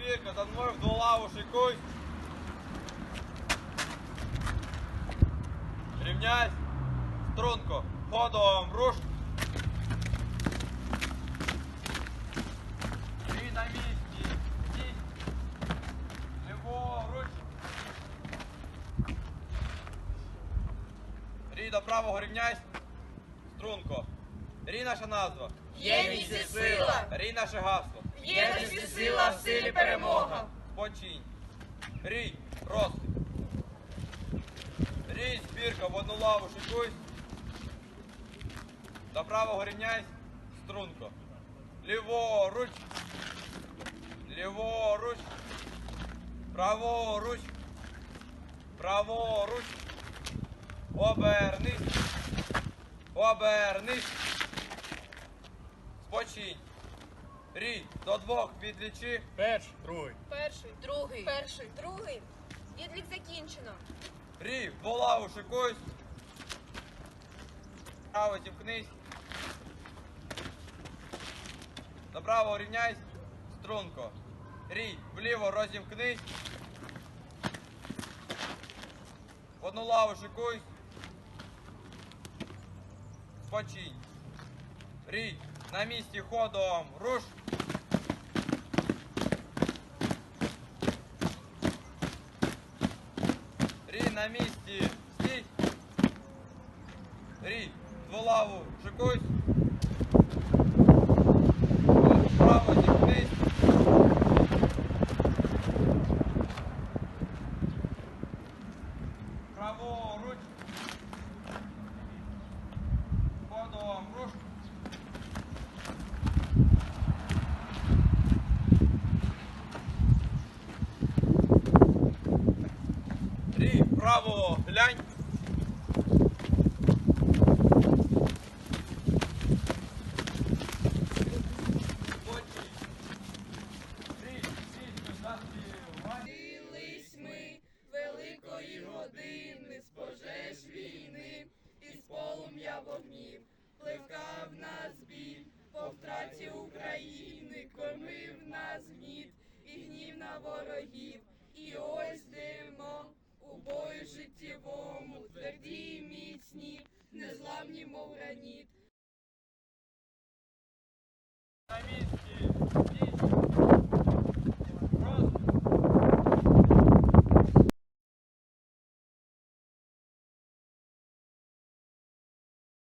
збірка, за мною в лаву шикуй. Рівняйсь. Струнко. Ходом руш. І на місці. Стій. Ліворуч. Рій до правого рівняйсь. Струнко. Рій наша назва. Єдність і сила, Рій наше гасло. єдність і сила в перемога. Починь. Рій, розсип. Рій, збірка, в одну лаву шикуйсь. До правого рівняйсь. Струнко. Ліворуч. Ліворуч. Праворуч. Праворуч. Обернись. Обернись. Спочинь. Рій, до двох відлічи. Перший, другий. Перший, Другий, перший, другий. Відлік закінчено. Рі, в лаву шикуйсь. Право зімкнись. Направо рівняйсь. Струнко. Рій, вліво розімкнись. В одну лаву шикуйсь. Спочинь. Рій, на місці ходом руш. Рі на місці. Стій. Рі, в лаву шикуйсь. Право зімкнись. Праворуч. Ходом руш. Із полум'я вогнів пливкав нас біль по втраті України, кормив нас гніт і гнів на ворогів. І ось димо бою життєвому, тверді й міцні, незламні, мов граніт,